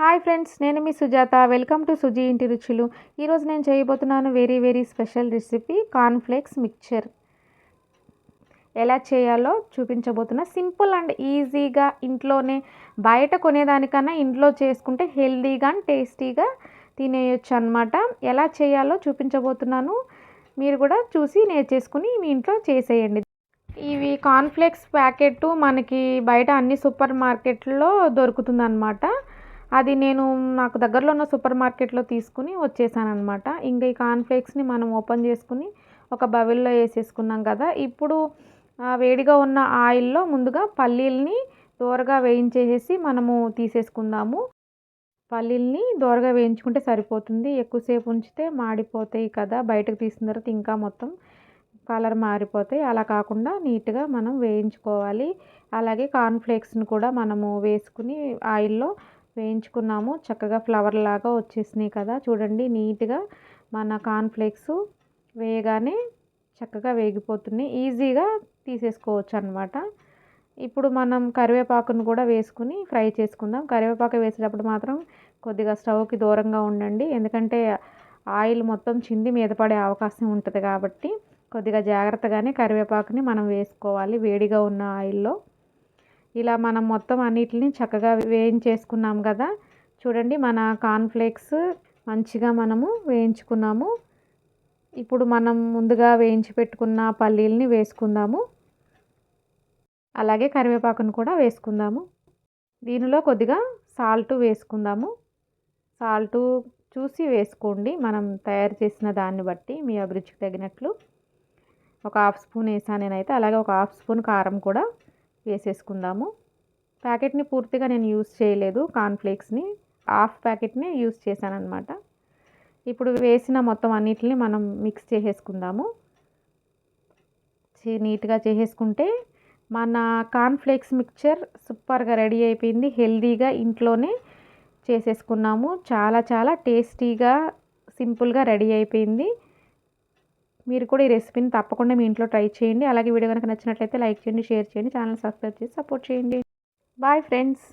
Hi friends నేను మీ Sujatha. Welcome to Suji ఇంటి రుచులు ఈరోజు నేను చేయబోతున్నాను very very special recipe cornflakes mixture ఎలా చేయాలో చూపించబోతున్నా. సింపుల్ అండ్ ఈజీగా ఇంట్లోనే బయట కొనేదానికన్నా ఇంట్లో చేసుకుంటే హెల్తీగా అండ్ టేస్టీగా తినేయొచ్చు అనమాట ఎలా చేయాలో చూపించబోతున్నాను. మీరు కూడా చూసి నేర్చేసుకుని మీ ఇంట్లో చేసేయండి. ఇవి కార్న్ఫ్లేక్స్ ప్యాకెట్ మనకి బయట అన్ని సూపర్ మార్కెట్లో దొరుకుతుందన్నమాట. అది నేను నాకు దగ్గరలో ఉన్న సూపర్ మార్కెట్లో తీసుకుని వచ్చేసానమాట ఇంకా ఈ కార్న్ఫ్లేక్స్ని మనం ఓపెన్ చేసుకుని ఒక బవిల్లో వేసేసుకున్నాం కదా. ఇప్పుడు వేడిగా ఉన్న ఆయిల్లో ముందుగా పల్లీల్ని దోరగా వేయించేసి మనము తీసేసుకుందాము. పల్లీల్ని దోరగా వేయించుకుంటే సరిపోతుంది. ఎక్కువసేపు ఉంచితే మాడిపోతాయి కదా. బయటకు తీసిన తర్వాత ఇంకా మొత్తం కలర్ మారిపోతాయి. అలా కాకుండా నీట్గా మనం వేయించుకోవాలి. అలాగే కార్న్ఫ్లేక్స్ని కూడా మనము వేసుకుని ఆయిల్లో వేయించుకున్నాము. చక్కగా ఫ్లవర్ లాగా వచ్చేసినాయి కదా. చూడండి నీట్గా మన కాన్ఫ్లేక్స్ వేయగానే చక్కగా వేగిపోతున్నాయి. ఈజీగా తీసేసుకోవచ్చు అనమాట ఇప్పుడు మనం కరివేపాకును కూడా వేసుకుని ఫ్రై చేసుకుందాం. కరివేపాకు వేసేటప్పుడు మాత్రం కొద్దిగా స్టవ్కి దూరంగా ఉండండి. ఎందుకంటే ఆయిల్ మొత్తం చింది మీద పడే అవకాశం ఉంటుంది కాబట్టి కొద్దిగా జాగ్రత్తగానే కరివేపాకుని మనం వేసుకోవాలి వేడిగా ఉన్న ఆయిల్లో. ఇలా మనం మొత్తం అన్నిటిని చక్కగా వేయించేసుకున్నాం కదా. చూడండి మన కార్న్ఫ్లేక్స్ మంచిగా మనము వేయించుకున్నాము. ఇప్పుడు మనం ముందుగా వేయించి పెట్టుకున్న పల్లీలని వేసుకుందాము. అలాగే కరివేపాకును కూడా వేసుకుందాము. దీనిలో కొద్దిగా సాల్ట్ వేసుకుందాము. సాల్ట్ చూసి వేసుకోండి. మనం తయారు చేసిన దాన్ని బట్టి మీ అభిరుచికి తగినట్లు. ఒక హాఫ్ స్పూన్ వేసాను నేనైతే. అలాగే ఒక హాఫ్ స్పూన్ కారం కూడా వేసేసుకుందాము. ప్యాకెట్ని పూర్తిగా నేను యూస్ చేయలేదు కార్న్ఫ్లేక్స్ని. హాఫ్ ప్యాకెట్ని యూస్ చేశాను అనమాట ఇప్పుడు వేసిన మొత్తం అన్నిటిని మనం మిక్స్ చేసేసుకుందాము. నీట్గా చేసేసుకుంటే మన కార్న్ఫ్లేక్స్ మిక్చర్ సూపర్గా రెడీ అయిపోయింది. హెల్దీగా ఇంట్లోనే చేసేసుకున్నాము. చాలా చాలా టేస్టీగా సింపుల్గా రెడీ అయిపోయింది. మీరు కూడా ఈ రెసిపీని తప్పకుండా మీ ఇంట్లో ట్రై చేయండి. అలాగే వీడియో కనుక నచ్చినట్లయితే లైక్ చేయండి షేర్ చేయండి ఛానల్ సబ్స్క్రైబ్ చేసి సపోర్ట్ చేయండి. Bye friends